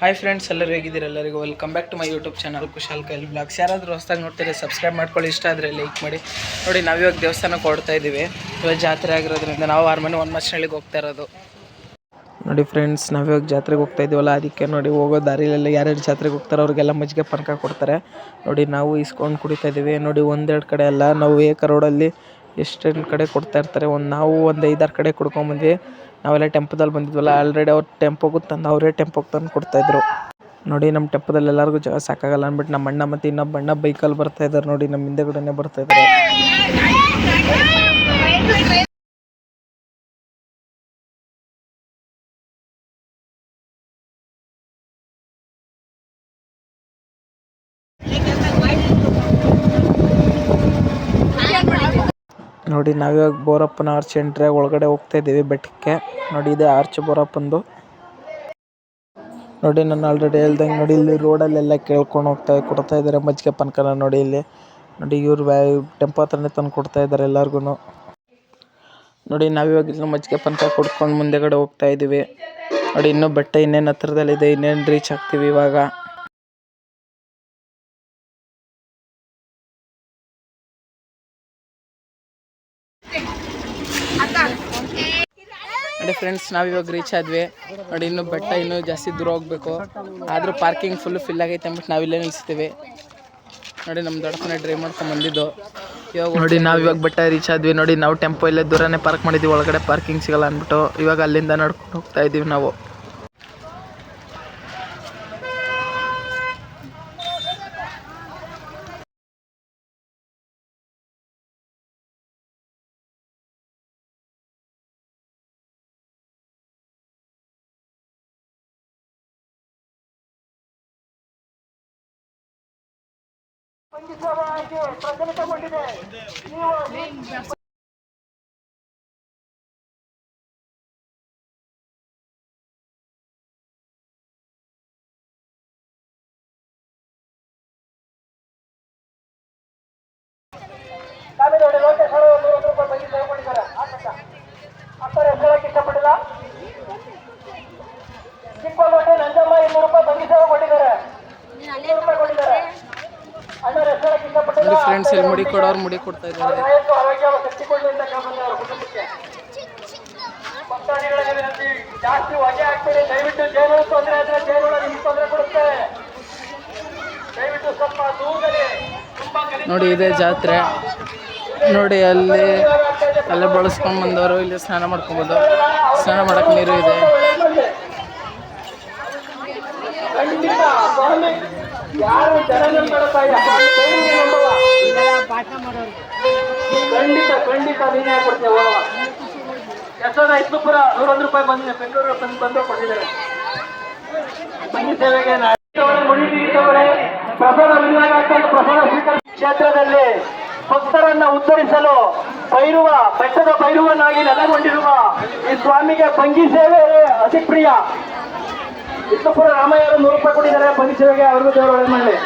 Hi friends ಎಲ್ಲರೂ ಹೇಗಿದ್ದೀರಾ? ಎಲ್ಲರಿಗೂ welcome back to my YouTube channel Kushal Kail blogs ಯಾರಾದರೂ ಹೊಸ್ದಾಗಿ ನೋಡ್ತೀರಿ ಸಬ್ಸ್ಕ್ರೈಬ್ ಮಾಡ್ಕೊಳ್ಳಿ, ಇಷ್ಟ ಆದರೆ ಲೈಕ್ ಮಾಡಿ. ನೋಡಿ, ನಾವು ಇವಾಗ ದೇವಸ್ಥಾನಕ್ಕೆ ಕೊಡ್ತಾ ಇದ್ದೀವಿ. ಇವಾಗ ಜಾತ್ರೆ ಆಗಿರೋದ್ರಿಂದ ನಾವು ಆರ್ಮನೆ ಒಂದು ಮಸ್ನಳ್ಳಿಗೆ ಹೋಗ್ತಾ ಇರೋದು. ನೋಡಿ ಫ್ರೆಂಡ್ಸ್ ನಾವಿವಾಗ ಜಾತ್ರೆಗೆ ಹೋಗ್ತಾ ಇದೀವಲ್ಲ ಅದಕ್ಕೆ ನೋಡಿ ಹೋಗೋ ದಾರಿಲೆಲ್ಲ ಯಾರ್ಯಾರು ಜಾತ್ರೆಗೆ ಹೋಗ್ತಾರೋ ಅವ್ರಿಗೆಲ್ಲ ಮಜ್ಜಿಗೆ ಪನಕ ಕೊಡ್ತಾರೆ. ನೋಡಿ, ನಾವು ಇಸ್ಕೊಂಡು ಕುಡಿತಾ ಇದ್ದೀವಿ. ನೋಡಿ, ಒಂದೆರಡು ಕಡೆ ಅಲ್ಲ, ನಾವು ಏಕ ರೋಡಲ್ಲಿ ಎಷ್ಟೆಂಟು ಕಡೆ ಕೊಡ್ತಾ ಇರ್ತಾರೆ. ಒಂದು ನಾವು ಒಂದು ಐದಾರು ಕಡೆ ಕುಡ್ಕೊಂಬಂದ್ವಿ ನಾವೆಲ್ಲ ಟೆಂಪೋದಲ್ಲಿ ಬಂದಿದ್ವಲ್ಲ ಆಲ್ರೆಡಿ ಅವ್ರು ಟೆಂಪೋಗೂ ತಂದು ಅವರೇ ಟೆಂಪೋಗೆ ತಂದು ಕೊಡ್ತಾಯಿದ್ರು. ನೋಡಿ ನಮ್ಮ ಟೆಂಪೋದಲ್ಲಿ ಎಲ್ಲರಿಗೂ ಜಾಗ ಸಾಕಾಗಲ್ಲ ಅಂದ್ಬಿಟ್ಟು ನಮ್ಮ ಅಣ್ಣ ಮತ್ತು ಇನ್ನೊಬ್ಬ ಅಣ್ಣ ಬೈಕಲ್ಲಿ ಬರ್ತಾ ಇದ್ದಾರೆ ನೋಡಿ, ನಮ್ಮ ಹಿಂದೆಗಡೆನೇ ಬರ್ತಾ ಇದ್ದಾರೆ ನೋಡಿ ನಾವಿವಾಗ ಬೋರಪ್ಪನ ಆರ್ಚ್ ಎಂಟ್ರೆ ಒಳಗಡೆ ಹೋಗ್ತಾ ಇದ್ದೀವಿ ಬೆಟ್ಟಕ್ಕೆ. ನೋಡಿ, ಇದೆ ಆರ್ಚ್ ಬೋರಪ್ಪಂದು. ನೋಡಿ ನಾನು ಆಲ್ರೆಡಿ ಹೇಳ್ದಂಗೆ ನೋಡಿ, ಇಲ್ಲಿ ರೋಡಲ್ಲೆಲ್ಲ ಕೇಳ್ಕೊಂಡು ಹೋಗ್ತಾ ಕೊಡ್ತಾ ಇದ್ದಾರೆ ಮಜ್ಜಿಗೆ ಪಾನಕನ ನೋಡಿ ಇಲ್ಲಿ. ನೋಡಿ, ಇವ್ರು ಟೆಂಪೋ ಹತ್ರನೇ ತಂದು ಕೊಡ್ತಾ ಇದ್ದಾರೆ ಎಲ್ಲರಿಗೂ ನೋಡಿ ನಾವಿವಾಗ ಇಲ್ಲಿ ಮಜ್ಜಿಗೆ ಪಾನಕ ಕೊಡ್ಕೊಂಡು ಮುಂದೆಗಡೆ ಹೋಗ್ತಾ ಇದ್ದೀವಿ. ನೋಡಿ, ಇನ್ನೂ ಬೆಟ್ಟ ಇನ್ನೇನು ಹತ್ರದಲ್ಲಿದೆ, ಇನ್ನೇನು ರೀಚ್ ಆಗ್ತೀವಿ ಇವಾಗ. ನೋಡಿ ಫ್ರೆಂಡ್ಸ್ ನಾವಿವಾಗ ರೀಚ್ ಆದ್ವಿ. ನೋಡಿ, ಇನ್ನು ಬೆಟ್ಟ ಇನ್ನೂ ಜಾಸ್ತಿ ದೂರ ಹೋಗ್ಬೇಕು. ಆದರೂ ಪಾರ್ಕಿಂಗ್ ಫುಲ್ ಫಿಲ್ ಆಗೈತೆ ಅಂದ್ಬಿಟ್ಟು ನಾವಿಲ್ಲೇ ನಿಲ್ಲಿಸ್ತೀವಿ ನೋಡಿ ನಮ್ಮ ದೊಡ್ಡಪ್ಪನ ಡ್ರೈವ್ ಮಾಡ್ಕೊಂಡು ಬಂದಿದ್ದು. ಇವಾಗ ನೋಡಿ, ನಾವು ಇವಾಗ ಬೆಟ್ಟ ರೀಚ್ ಆದ್ವಿ. ನೋಡಿ, ನಾವು ಟೆಂಪೋ ಇಲ್ಲೇ ದೂರನೇ ಪಾರ್ಕ್ ಮಾಡಿದ್ವಿ. ಒಳಗಡೆ ಪಾರ್ಕಿಂಗ್ ಸಿಗಲ್ಲ ಅಂದ್ಬಿಟ್ಟು ಇವಾಗ ಅಲ್ಲಿಂದ ನಡ್ಕೊಂಡು ಹೋಗ್ತಾ ಇದ್ದೀವಿ ನಾವು. ಲೋಕೇಶ್ ಅವರು ನೂರು ರೂಪಾಯಿ ಬಗ್ಗೆ ತಗೊಂಡಿದ್ದಾರೆ. ಅಪ್ಪರ ಹೆಸರಕ್ಕೆ ಇಷ್ಟಪಟ್ಟಿಲ್ಲ. ಚಿಕ್ಕಲೋಟೆ ನಂಜಮ್ಮ ಇನ್ನೂರು ರೂಪಾಯಿ ಬಂಗಿ ಸೇವೆ ಕೊಟ್ಟಿದ್ದಾರೆ. ಇನ್ನೂರು ರೂಪಾಯಿ ಕೊಟ್ಟಿದ್ದಾರೆ. ಅಣ್ಣರ ಹೆಸರಕ್ಕೆ ಇಷ್ಟಪಟ್ಟಿಲ್ಲ. ನೋಡಿ ಫ್ರೆಂಡ್ಸ್ ಇಲ್ಲಿ ಮುಡಿ ಕೊಡೋರು ಮುಡಿ ಕೊಡ್ತಾ ಇದ್ದಾರೆ. ಆರೋಗ್ಯ ಕುಟುಂಬಕ್ಕೆ. ಭಕ್ತಾದಿಗಳಿಗೆ ವಿನಂತಿ ಜಾಸ್ತಿ ಹೊಗೆ ಹಾಕ್ಬೇಡಿ. ದಯವಿಟ್ಟು ಜೇನು ತೊಂದರೆ ಆದ್ರೆ ಜೇನುಳ ನಿಮ್ಗೆ ತೊಂದರೆ ಕೊಡುತ್ತೆ. ದಯವಿಟ್ಟು ಸ್ವಲ್ಪ ದೂರದಲ್ಲಿ ನೋಡಿ ಇದೆ ಜಾತ್ರೆ. ನೋಡಿ ಅಲ್ಲಿ ಅಲ್ಲೇ ಬಳಸ್ಕೊಂಡು ಬಂದವರು ಇಲ್ಲಿ ಸ್ನಾನ ಮಾಡ್ಕೊಬೋದು ಸ್ನಾನ ಮಾಡಕ್ಕೆ ನೀರು ಇದೆ. ಖಂಡಿತ. ಖಂಡಿತ ನೀನೇ ಕೊಡ್ತೇವೆ ನೂರೊಂದು ರೂಪಾಯಿ ಬಂದಿದೆ. ಬೆಂಗಳೂರು ಬಂದು ಬಂದು ಪ್ರಸಾದ ವಿನಿಯೋಗ ಆಗ್ತಾ ಇದೆ. ಪ್ರಸಾದ ಸ್ವೀಕಾರ ಕ್ಷೇತ್ರದಲ್ಲಿ ಭಕ್ತರನ್ನ ಉದ್ಧರಿಸಲು ಬೈರುವ, ಬೆಟ್ಟದ ಬೈರುವನಾಗಿ ನೆಲೆಗೊಂಡಿರುವ ಈ ಸ್ವಾಮಿಗೆ ಪಂಗಿ ಸೇವೆ ಅತಿ ಪ್ರಿಯ. ವಿಷ್ಣುಪುರ ರಾಮಯ್ಯರು ನೂರು ರೂಪಾಯಿ ಕೊಟ್ಟಿದ್ದಾರೆ. ಪಂಗಿ ಸೇವೆಗೆ ಅವ್ರಿಗೂ ದೇವರು ಮಾಡಿ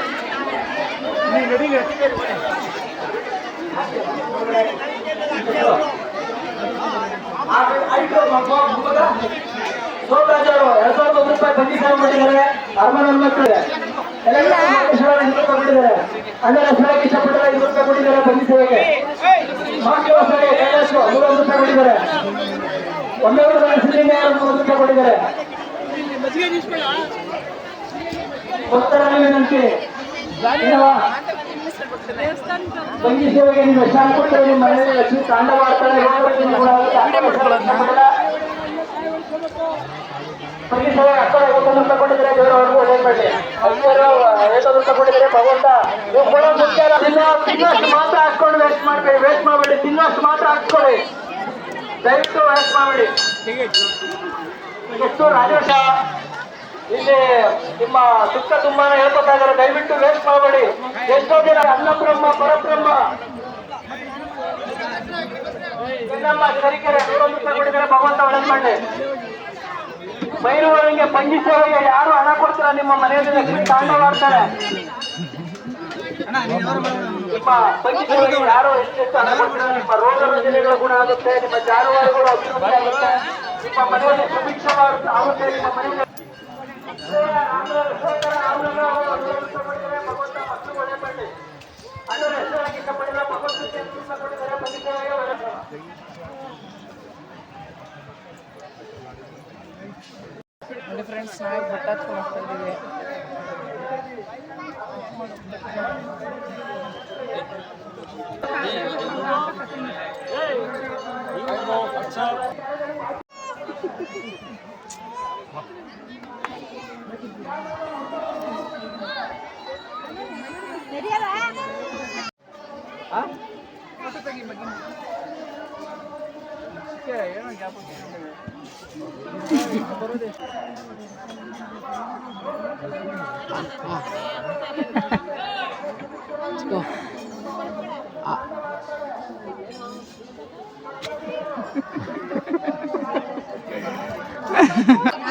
ಸೋಮರಾಜ್ ಅವರು, ಎರಡ್ ಸಾವಿರದ ಒಂದು ರೂಪಾಯಿ ಬಂದಿದ್ದಾರೆ ಸೇವೆ ಅರಮನೆ ಮಕ್ಕಳಿಗೆ ಅಣ್ಣನ ಸೇವೆಗೆ ಇಷ್ಟಪಟ್ಟಿಲ್ಲ ಐದು ರೂಪಾಯಿ ಸೇವೆಗೆ ರೂಪಾಯಿ ಕೊಟ್ಟಿದ್ದಾರೆ. ಒಂದೇ ಒಂದು ಸಿದ್ಧಲಿಂಗ ನೂರು ರೂಪಾಯಿ ಕೊಟ್ಟಿದ್ದಾರೆ. ಭಕ್ತರಲ್ಲಿ ವಿನಂತಿ? ಬಂಗಿ ಸೇವೆಗೆ ನಿಮ್ಮ ಮನೆಯಲ್ಲಿ ಲಕ್ಷ್ಮಿ ತಾಂಡವ ಆಡ್ತಾರೆ ಹೋಗ್ಬೇಕು ನೀವು ಕೂಡ ಆಗುತ್ತೆ. ಬಂಗಿ ಸೇವೆ ಹತ್ತಿರ ಐವತ್ತೊಂದು ರೂಪಾಯಿ ಕೊಟ್ಟಿದ್ದಾರೆ ದೇವರು ಅವ್ರಿಗೂ ಒಳ್ಳೇದು ಮಾಡಲಿ ಐವತ್ತು ಐವತ್ತೊಂದು ರೂಪಾಯಿ ಕೊಟ್ಟಿದ್ದಾರೆ ಭಗವಂತ, ನೀವು ಕೊಡೋ ಮಾತ್ರ ಹಾಕ್ಕೊಂಡು ವೇಸ್ಟ್ ವೇಸ್ಟ್ ಮಾಡಬೇಡಿ ತಿನ್ನೋಷ್ಟು ಮಾತ್ರ ಹಾಕ್ಕೊಳ್ಳಿ. ದಯವಿಟ್ಟು ವೇಸ್ಟ್ ಮಾಡಬೇಡಿ. ಎಷ್ಟು ರಾಜೇಶ, ಇಲ್ಲಿ ನಿಮ್ಮ ಸುತ್ತ ತುಂಬಾನೇ ಹೇಳ್ಕೊತಾ ಇದ್ದಾರೆ ದಯವಿಟ್ಟು ವೇಸ್ಟ್ ಮಾಡಬೇಡಿ. ಎಷ್ಟೋ ಜನ ಅನ್ನಬ್ರಹ್ಮ, ಪರಬ್ರಹ್ಮ. ಚೆನ್ನಮ್ಮ ಸರಿಕೆರೆ ನೂರೊಂದು ಕೊಟ್ಟಿದ್ದಾರೆ ಭಗವಂತ ಒಳ್ಳೇದು ಮಾಡಲಿ. ಬೈರುವವರಿಗೆ ಪಂಗಿ ಯಾರು ಹಣ ಕೊಡ್ತಾರ? ನಿಮ್ಮ ಮನೆಯಲ್ಲಿ ತಾಂಡ ತಾಂಡವಾಡ್ತಾರೆ. ನಿಮ್ಮ ಸೇವೆಗೆ ಯಾರು ಎಷ್ಟೆಷ್ಟು ಹಣ ಕೊಡ್ತಾರೆ? ನಿಮ್ಮ ರೋಗ ರುಜಿನಗಳು ಗುಣ ಆಗುತ್ತೆ, ನಿಮ್ಮ ಜಾನುವಾರುಗಳು ಅಭಿವೃದ್ಧಿ ಆಗುತ್ತೆ. ನಿಮ್ಮ ಮನೆಯಲ್ಲಿ ಸುಭಿಕ್ಷವಾಗುತ್ತೆ. ಆಗುತ್ತೆ, ನಿಮ್ಮ ಮನೆಯಲ್ಲಿ ನೋಡಿ ಫ್ರೆಂಡ್ಸ್ ನಾವೇ ಬಟ್ಟೆ ಹಚ್ಕೊಂಡು ಹೋಗ್ತಾ ಇದ್ದೀವಿ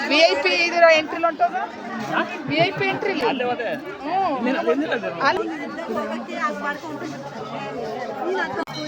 ವಿ ಐ ಪಿ ಇದರ entry ಹೊಂಟೋದ V I P entry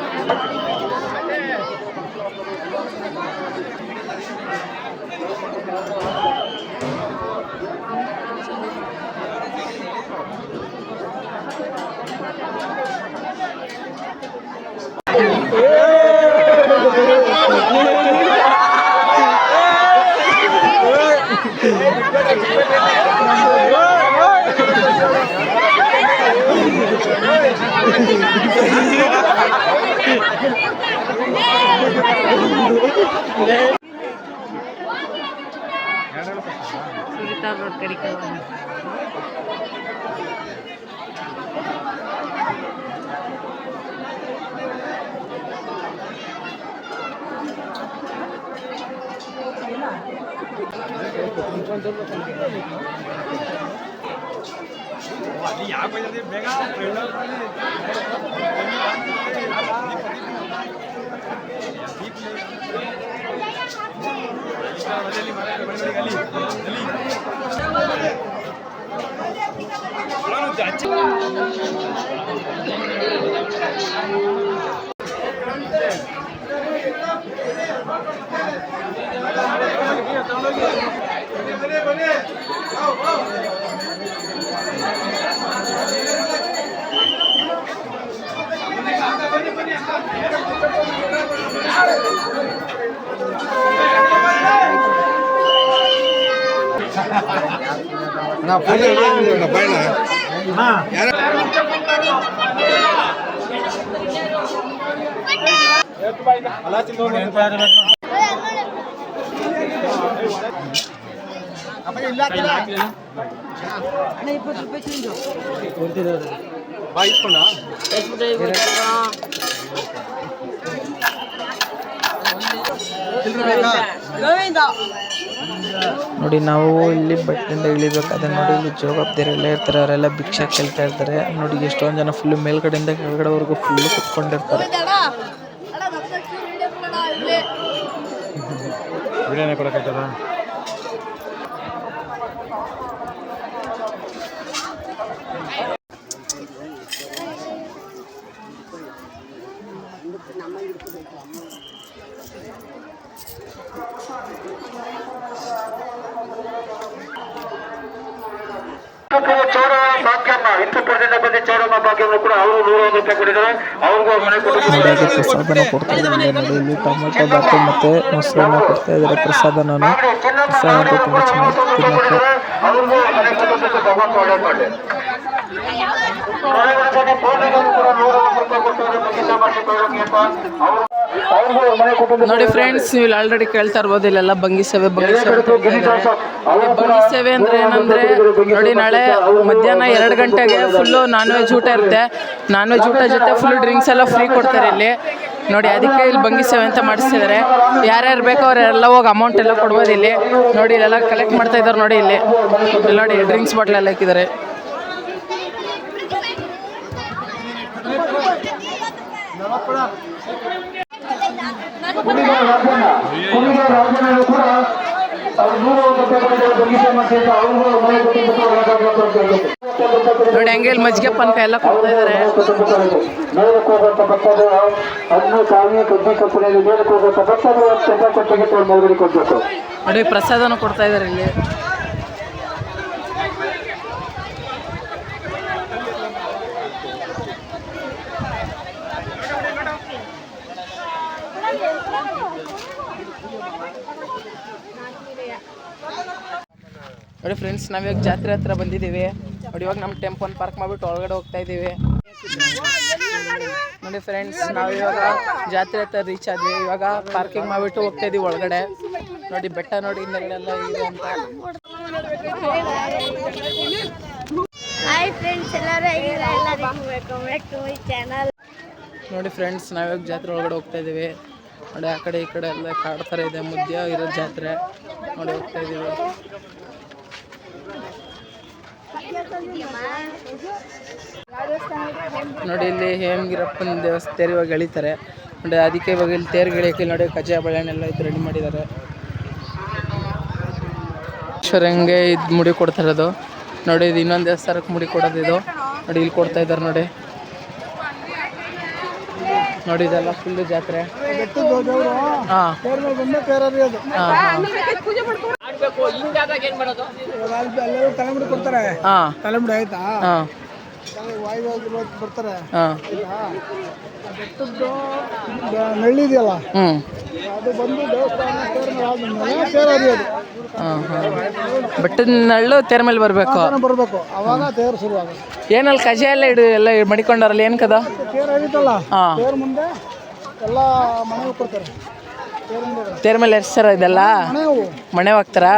Thank you. સુરીતા રોટરી કરવાની 야, 거기 내가 별로 બને બને આવો આવો நான் போட்டோ எடுக்க பையனா? ನೋಡಿ ನಾವು ಇಲ್ಲಿ ಬಟ್ಟೆಯಿಂದ ಇಳಿಬೇಕಾದ್ರೆ ನೋಡಿ ಇಲ್ಲಿ ಜೋಗಬ್ದಿರೆಲ್ಲ ಇರ್ತಾರೆ ಅವರೆಲ್ಲ ಭಿಕ್ಷಾ ಕೇಳ್ತಾ ಇರ್ತಾರೆ. ನೋಡಿ ಎಷ್ಟೊಂದು ಜನ ಫುಲ್ ಮೇಲ್ಗಡೆಯಿಂದ ಕೆಳಗಡೆವರೆಗೂ ಫುಲ್ ಕುತ್ಕೊಂಡಿರ್ತಾರೆ. ಬಿರಿಯಾನಿ ಕೊಡಕ್ಕಾಯ್ತದ ಚೌಡ ಭಾಗ್ಯಮ್ಮ ಇಷ್ಟಪಡದಿಂದ ಬಂದ ಚೌಡಮ್ಮ ಭಾಗ್ಯಮ್ಮ ಕೂಡ ಅವರು ನೂರೈವತ್ತು ರೂಪಾಯಿ ಕೊಟ್ಟಿದ್ದಾರೆ. ಅವ್ರಿಗೂ ಮನೆ ಪ್ರಸಾದನ ಕೊಡ್ತಾ ಇದ್ದಾರೆ ಇಲ್ಲಿ ಟೊಮೆಟೊ ಬಾತು ಮತ್ತೆ ಮೊಸರನ್ನ ಕೊಡ್ತಾ ಇದ್ದಾರೆ ಪ್ರಸಾದನ ಪ್ರಸಾದ ಅಂತೂ ತುಂಬ ಚೆನ್ನಾಗಿ ತಿನ್ನಕ್ಕೆ ಅವ್ರಿಗೂ ಮನೆ ಭಗವಂತ ಕೂಡ ನೂರೈವತ್ತು ರೂಪಾಯಿ ಕೊಟ್ಟಿದ್ದಾರೆ ಅವರು ನೋಡಿ ಫ್ರೆಂಡ್ಸ್ ನೀವು ಇಲ್ಲಿ ಆಲ್ರೆಡಿ ಕೇಳ್ತಾ ಇರ್ಬೋದು, ಇಲ್ಲೆಲ್ಲ ಬಂಗಿ ಸೇವೆ ಬಂಗಿ ಸೇವೆ ಬಂಗಿ ಸೇವೆ ಅಂದ್ರೆ ಏನಂದ್ರೆ, ನೋಡಿ ನಾಳೆ ಮಧ್ಯಾಹ್ನ ಎರಡು ಗಂಟೆಗೆ ಫುಲ್ಲು ನಾನ್ ವೆಜ್ ಊಟ ಇರುತ್ತೆ. ನಾನ್ ವೆಜ್ ಊಟ ಜೊತೆ ಫುಲ್ ಡ್ರಿಂಕ್ಸ್ ಎಲ್ಲ ಫ್ರೀ ಕೊಡ್ತಾರೆ ಇಲ್ಲಿ. ನೋಡಿ, ಅದಕ್ಕೆ ಇಲ್ಲಿ ಬಂಗಿ ಸೇವೆ ಅಂತ ಮಾಡಿಸ್ತಿದ್ದಾರೆ. ಯಾರ್ಯಾರು ಬೇಕೋ ಅವರೆಲ್ಲ ಹೋಗಿ ಅಮೌಂಟ್ ಎಲ್ಲ ಕೊಡ್ಬೋದು ಇಲ್ಲಿ. ನೋಡಿ, ಇಲ್ಲೆಲ್ಲ ಕಲೆಕ್ಟ್ ಮಾಡ್ತಾ ಇದ್ದಾರೆ ನೋಡಿ ಇಲ್ಲಿ. ನೋಡಿ ಡ್ರಿಂಕ್ಸ್ ಬಾಟ್ಲೆಲ್ಲ ಹಾಕಿದ್ದಾರೆ. ರಾಜಣ್ಣ ಕೊನೆಗೆ ರಾಜಣ್ಣನು ಕೂಡ ಅವ್ರು ನೂರು ರೂಪಾಯಿ ಕೊಟ್ಟಿದ್ದಾರೆ ಬಗೀಚೆ ಮಾಡ್ತಿದ್ದ ಅವ್ರು ಮನೆ ಕೊಟ್ಟಿದ್ದು ನೋಡಿ ಹಂಗೆ ಇಲ್ಲಿ ಮಜ್ಜಿಗೆ ಪನ್ಕ ಎಲ್ಲ ಕೊಡ್ತಾ ಇದ್ದಾರೆ ಮೇಲಕ್ಕೆ ಹೋಗುವಂತ ಭಕ್ತರು ಹಣ್ಣು ಕಾವಿ ಕಡ್ಡಿ ಕಪ್ಪಲೆಯಲ್ಲಿ ಮೇಲಕ್ಕೆ ಹೋಗುವಂತ ಭಕ್ತರು ತೆಪ್ಪ ಕೊಟ್ಟಿಗೆ ತೊಗೊಂಡು ಮೇಲ್ಗಡೆ ಕೊಡ್ಬೇಕು. ನೋಡಿ ಪ್ರಸಾದನೂ ಕೊಡ್ತಾ ಇದ್ದಾರೆ ಇಲ್ಲಿ. ನೋಡಿ ಫ್ರೆಂಡ್ಸ್ ನಾವಿವಾಗ ಜಾತ್ರೆ ಹತ್ರ ಬಂದಿದ್ದೀವಿ. ನೋಡಿ ಇವಾಗ ನಮ್ಮ ಟೆಂಪೋನ್ ಪಾರ್ಕ್ ಮಾಡಿಬಿಟ್ಟು ಒಳಗಡೆ ಹೋಗ್ತಾ ಇದ್ದೀವಿ. ನೋಡಿ ಫ್ರೆಂಡ್ಸ್ ನಾವು ಇವಾಗ ಜಾತ್ರೆ ಹತ್ರ ರೀಚ್ ಆದ್ವಿ. ಇವಾಗ ಪಾರ್ಕಿಂಗ್ ಮಾಡಿಬಿಟ್ಟು ಹೋಗ್ತಾ ಇದೀವಿ ಒಳಗಡೆ. ನೋಡಿ ಬೆಟ್ಟ ನೋಡಿ ಹಿಂದೆಗಡೆ ಎಲ್ಲ ಇದೆ ಅಂತ. ಹಾಯ್ ಫ್ರೆಂಡ್ಸ್ ಚಾನಲ್ ನೋಡಿ ಫ್ರೆಂಡ್ಸ್ ನಾವಿವಾಗ ಜಾತ್ರೆ ಒಳಗಡೆ ಹೋಗ್ತಾ ಇದ್ದೀವಿ. ನೋಡಿ ಆ ಕಡೆ ಈ ಕಡೆ ಎಲ್ಲ ಕಾಡ್ತಾರೆ ಇದೆ ಮುದ್ದೆ ಇರೋ ಜಾತ್ರೆ. ನೋಡಿ ಹೋಗ್ತಾ ಇದ್ದೀವಿ. ನೋಡಿ ಇಲ್ಲಿ ಹೇಮಗಿರಪ್ಪನ ದೇವಸ್ಥಾನ ತೇರು ಇವಾಗ ಎಳಿತಾರೆ. ನೋಡಿ ಅದಕ್ಕೆ ಇವಾಗ ಇಲ್ಲಿ ತೇರು ಗೆಳೆಯಕ್ಕೆ ನೋಡಿ ಕಜ್ಜಾಯ ಬಳೆಹಣ್ಣೆಲ್ಲ ಇದು ರೆಡಿ ಮಾಡಿದ್ದಾರೆ. ಈಶ್ವರಂಗೆ ಇದು ಮುಡಿ ಕೊಡ್ತಾ ಇರೋದು. ನೋಡಿ ಇದು ಇನ್ನೊಂದು ದೇವಸ್ಥಾನಕ್ಕೆ ಮುಡಿ ಕೊಡೋದು ಇದು. ನೋಡಿ ಇಲ್ಲಿ ಕೊಡ್ತಾ ಇದ್ದಾರೆ ನೋಡಿ. ನೋಡಿ ಇದೆಲ್ಲ ಫುಲ್ಲು ಜಾತ್ರೆ. ಹಾಂ. ಹಾಂ ತಲೆಮುಡಿ ಕೊಡ್ತಾರೆ. ಹಾಂ. ತಲೆಮುಡಿ ಆಯ್ತಾ? ಹಾಂ. ವಾಯುವಾಗಿ ಬರ್ತಾರೆ ಹಾಂ. ಬೆಟ್ಟದ್ದು ನಳ್ಳಿ ಇದೆಯಲ್ಲ? ಹ್ಞೂ ಅದು ಬಂದು ದೇವಸ್ಥಾನ ಹಾಂ ಬೆಟ್ಟದ ನಳ್ಳು ತೇರ ಮೇಲೆ ಬರಬೇಕು. ಬರಬೇಕು. ಅವಾಗ ತೇರು ಶುರು ಆಗುತ್ತೆ. ಏನಲ್ಲಿ ಕಜಾಯ ಎಲ್ಲ ಇಡು ಎಲ್ಲ ಮಡಿಕೊಂಡಾರಲ್ಲ ಏನು ಕದ? ತೇರು ಹರಿತಲ್ಲ? ಹಾಂ. ತೇರು ಮುಂದೆ ಎಲ್ಲ ಮನೆಗೆ ಕೊಡ್ತಾರೆ. ತೇರು ಮೇಲೆ ಎರ್ಸ್ತಾರ ಇದೆಲ್ಲ? ಮನೆ ಹೋಗ್ತಾರಾ?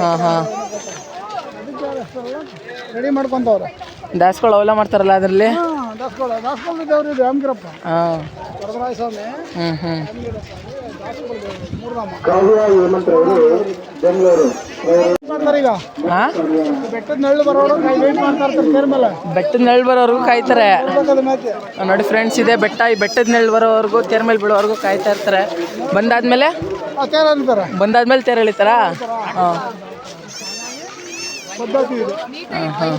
ಹಾಂ ಹಾಂ. ರೆಡಿ ಮಾಡ್ಕೊಂತವ್ರೆ. ದಾಸ್ಗಳು ಅವೆಲ್ಲ ಮಾಡ್ತಾರಲ್ಲ ಅದರಲ್ಲಿ? ಹಾಂ ಹ್ಞೂ ಹ್ಞೂ ಬೆಟ್ಟದ ನೆಳ್ ಬರೋರ್ಗು ಕಾಯ್ತಾರೆ. ನೋಡಿ ಫ್ರೆಂಡ್ಸ್ ಇದೆ ಬೆಟ್ಟ. ಈ ಬೆಟ್ಟದ ನೆಳ್ ಬರೋವರೆಗೂ ತೇರ್ ಮೇಲೆ ಬಿಡೋವರೆಗೂ ಕಾಯ್ತಾ ಇರ್ತಾರೆ. ಬಂದಾದ್ಮೇಲೆ? ಬಂದಾದ್ಮೇಲೆ ತೇರ್ ಎಳಿತಾರ? ಹಾಂ. ಹಾಂ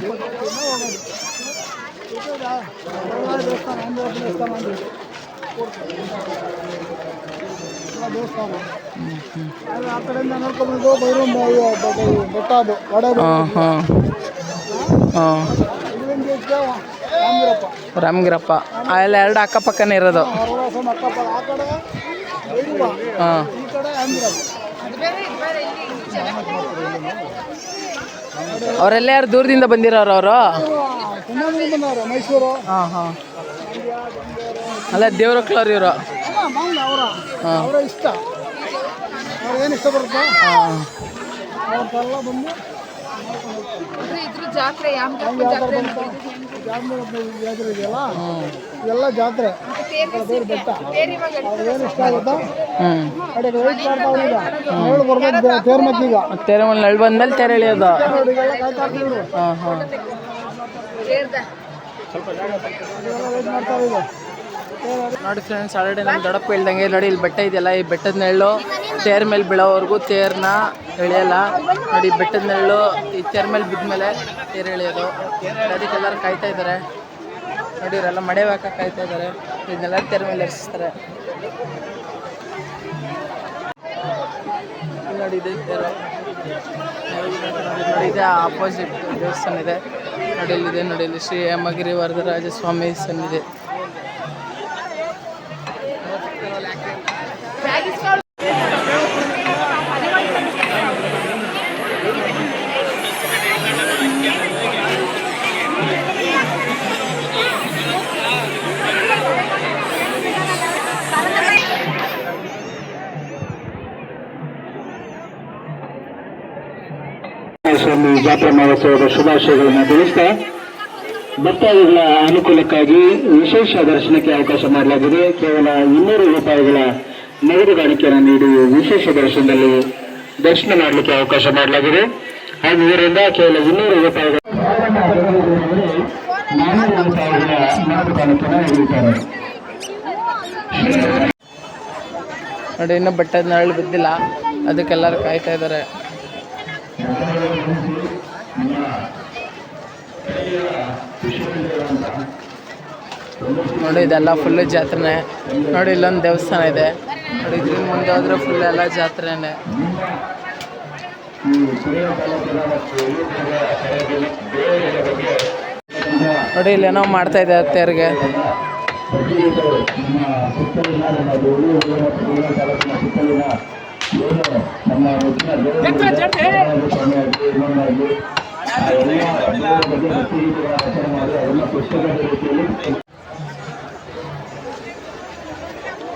ದೇವಸ್ಥಾನ ಆ ಕಡೆಯಿಂದ ನೋಡ್ಕೊಂಡು ಬೆಟ್ಟ ಅದು ಹಾಂ ಹಾಂ. ರಾಮಗಿರಪ್ಪ. ಅಲ್ಲ ಎರಡು ಅಕ್ಕಪಕ್ಕನೇ ಇರೋದು. ಹಾಂ. ಅವರೆಲ್ಲ ಯಾರು ದೂರದಿಂದ ಬಂದಿರೋರು ಅವರು? ಮೈಸೂರು. ಹಾಂ ಹಾಂ. ಅಲ್ಲ ದೇವ್ರಕ್ಲವ್ರು ಇವರು. ಮಾಮೂಲಿ ಅವರ. ಅವರ ಇಷ್ಟ. ಅವ್ರಿಗೆ ಏನು ಇಷ್ಟ ಬರುತ್ತಾ ಅವ್ರದ್ದೆಲ್ಲ ಬಂದು ಜಾತ್ರೆ? ಜಾತ್ರೆ ಇದೆಯಲ್ಲ? ಇದೆಲ್ಲ ಜಾತ್ರೆ. ಬೇರೆ ಬೆಟ್ಟ. ಅವ್ರಿಗೆ ಏನು ಇಷ್ಟ ಆಗುತ್ತಾ? ಹ್ಞೂ ಕಡೆಗೆ ವೆಯ್ಟ್ ಮಾಡ್ತಾವ್ರು ಈಗ ಬರ್ಬೇಕು ತೇರ್ ಮಕ್ಕೀಗ ತೆರೆ ಮೇಲೆ ಬಂದ್ಮೇಲೆ ತೆರೆ ಎಳಿಯೋದು. ಅವರಿಗೆಲ್ಲ ಕಾಯ್ತಾ ಇರ್ತೀವಿ ಇವ್ರು. ಹಾಂ ಹಾಂ. ವೆಯ್ಟ್ ಮಾಡ್ತಾರೆ ಈಗ ನೋಡಿ ಫ್ರೆಂಡ್ಸ್ ಆಲ್ರೆಡಿ ನಮ್ಮ ದೊಡಪ್ಪ ಹೇಳ್ದಂಗೆ, ನೋಡಿ ಇಲ್ಲಿ ಬೆಟ್ಟ ಇದೆಯಲ್ಲ, ಈ ಬೆಟ್ಟದ ನೆರಳು ತೇರ್ ಮೇಲೆ ಬೀಳೋವರೆಗೂ ತೇರ್ನ ಎಳೆಯಲ್ಲ. ನೋಡಿ ಬೆಟ್ಟದ ನೆರಳು ಈ ತೇರ್ ಮೇಲೆ ಬಿದ್ಮೇಲೆ ತೇರು ಎಳೆಯೋದು. ಅದಕ್ಕೆ ಎಲ್ಲರೂ ಕಾಯ್ತಾ ಇದ್ದಾರೆ. ನೋಡಿ ಇವರೆಲ್ಲ ಮಡೆ ಹಾಕ ಕಾಯ್ತಾ ಇದ್ದಾರೆ. ಇದನ್ನೆಲ್ಲ ತೇರ್ ಮೇಲೆ ಎರಿಸ್ತಾರೆ. ನೋಡಿ ಇದೆ ತೇರು. ನೋಡಿ ಇದೆ ಆಪೋಸಿಟ್ ದೇವಸ್ಥಾನ ಇದೆ. ನೋಡಿ ಇಲ್ಲಿದೆ, ನೋಡಿ ಇಲ್ಲಿ ಶ್ರೀ ಹೇಮಗಿರಿ ವರದರಾಜ ಸ್ವಾಮಿ ಸನ್ನಿದೆ ಮಹೋತ್ಸವದ ಶುಭಾಶಯಗಳನ್ನು ತಿಳಿಸ್ತಾ ಭಕ್ತಾದಿಗಳ ಅನುಕೂಲಕ್ಕಾಗಿ ವಿಶೇಷ ದರ್ಶನಕ್ಕೆ ಅವಕಾಶ ಮಾಡಲಾಗಿದೆ. ಕೇವಲ ಇನ್ನೂರು ರೂಪಾಯಿಗಳ ನಗದು ಕಾಣಿಕೆಯನ್ನು ನೀಡಿ ವಿಶೇಷ ದರ್ಶನದಲ್ಲಿ ದರ್ಶನ ಮಾಡಲಿಕ್ಕೆ ಅವಕಾಶ ಮಾಡಲಾಗಿದೆ. ಹಾಗೂ ಇದರಿಂದ ಕೇವಲ ಇನ್ನೂರು ರೂಪಾಯಿಗಳ ನೋಡಿ, ಇನ್ನೂ ಬಟ್ಟೆ ನರಳು ಬಿದ್ದಿಲ್ಲ. ಅದಕ್ಕೆಲ್ಲರೂ ಕಾಯ್ತಾ ಇದ್ದಾರೆ. ನೋಡಿ ಇದೆಲ್ಲ ಫುಲ್ ಜಾತ್ರೆನೇ. ನೋಡಿ ಇಲ್ಲೊಂದು ದೇವಸ್ಥಾನ ಇದೆ. ನೋಡಿ ಇದ್ರ ಮುಂದೆ ಹೋದ್ರೆ ಫುಲ್ ಎಲ್ಲ ಜಾತ್ರೆನೇ. ನೋಡಿ ಇಲ್ಲೇನೋ ಮಾಡ್ತಾ ಇದೆ ತೇರಿಗೆ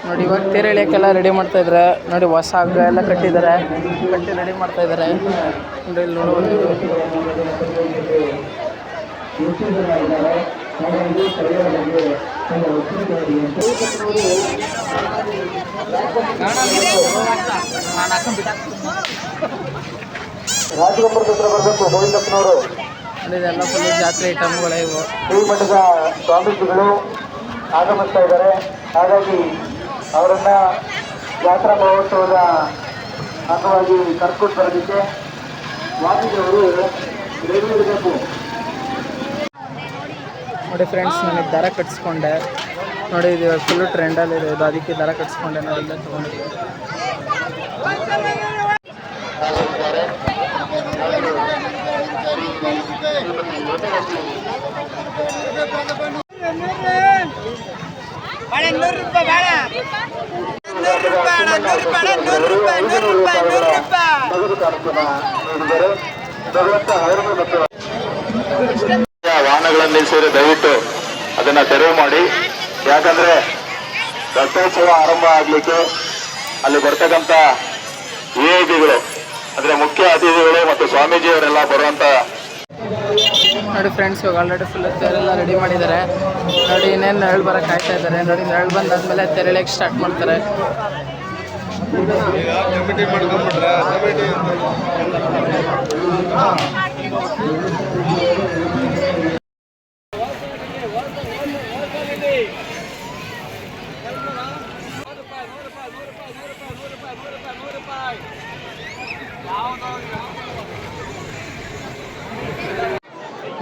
ನೋಡಿ, ಇವಾಗ ತೇರು ಎಳಿಯೋಕ್ಕೆಲ್ಲ ರೆಡಿ ಮಾಡ್ತಾ ಇದ್ದಾರೆ ನೋಡಿ, ಹೊಸ ಹಗ್ಗ ಎಲ್ಲ ಕಟ್ಟಿದ್ದಾರೆ. ಕಟ್ಟಿ ರೆಡಿ ಮಾಡ್ತಾ ಇದ್ದಾರೆ ನೋಡಿ, ಇಲ್ಲಿ ನೋಡ್ಬೋದು ರಾಜಗೊಬ್ಬರ ಹತ್ರ ಬರಬೇಕು ಗೋವಿಂದಪ್ಪನವರು. ನೋಡಿ ಇದೆಲ್ಲ ಫುಲ್ ಜಾತ್ರೆ ಐಟಮ್ಗಳೇ ಇವು. ಶ್ರೀಮಠದ ಸ್ವಾಮೀಜಿಗಳು ಆಗಮಿಸ್ತಾ ಇದ್ದಾರೆ. ಹಾಗಾಗಿ ಅವರನ್ನ ಜಾತ್ರಾ ಮಹೋತ್ಸವದ ಅಂಗವಾಗಿ ಕರ್ಕೊಂಡು ಬರೋದಕ್ಕೆ ಸ್ವಾಮೀಜಿಯವರು ಇರಬೇಕು ನೋಡಿ ಫ್ರೆಂಡ್ಸ್ ನನಗೆ ದರ ಕಟ್ಸ್ಕೊಂಡೆ. ನೋಡಿ ಇದು ಫುಲ್ಲು ಟ್ರೆಂಡಲ್ಲಿ ಇರೋದು ಅದಕ್ಕೆ ದರ ಕಟ್ಸ್ಕೊಂಡೆ ವಾಹನಗಳನ್ನು ನಿಲ್ಲಿಸಿದ್ರೆ ದಯವಿಟ್ಟು ಅದನ್ನ ತೆರವು ಮಾಡಿ. ಯಾಕಂದ್ರೆ ರಥೋತ್ಸವ ಆರಂಭ ಆಗ್ಲಿಕ್ಕೆ ಅಲ್ಲಿ ಬರ್ತಕ್ಕಂಥ ವಿಐಪಿಗಳು ಅಂದ್ರೆ ಮುಖ್ಯ ಅತಿಥಿಗಳು ಮತ್ತು ಸ್ವಾಮೀಜಿಯವರೆಲ್ಲ ಬರುವಂತ ನೋಡಿ ಫ್ರೆಂಡ್ಸ್ ಇವಾಗ ಆಲ್ರೆಡಿ ಫುಲ್ ತೆರೆಲ್ಲ ರೆಡಿ ಮಾಡಿದ್ದಾರೆ. ನೋಡಿ ಇನ್ನೇನು ನೆರಳು ಬರಕ್ಕೆ ಕಾಯ್ತಾ ಇದ್ದಾರೆ. ನೋಡಿ ನೆರಳು ಬಂದಾದ್ಮೇಲೆ ತೆರಳಕ್ಕೆ ಸ್ಟಾರ್ಟ್ ಮಾಡ್ತಾರೆ.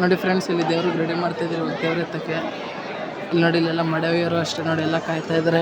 ನೋಡಿ ಫ್ರೆಂಡ್ಸ್ ಇಲ್ಲಿ ದೇವ್ರಿಗೆ ರೆಡಿ ಮಾಡ್ತಾ ಇದ್ದೀವಿ ಇವಾಗ ದೇವ್ರ ಎತ್ತಕ್ಕೆ ಇಲ್ಲಿ ನೋಡಿ, ಇಲ್ಲೆಲ್ಲ ಮಡವಿಯರು ಅಷ್ಟೇ ನೋಡಿ, ಎಲ್ಲ ಕಾಯ್ತಾ ಇದ್ದಾರೆ.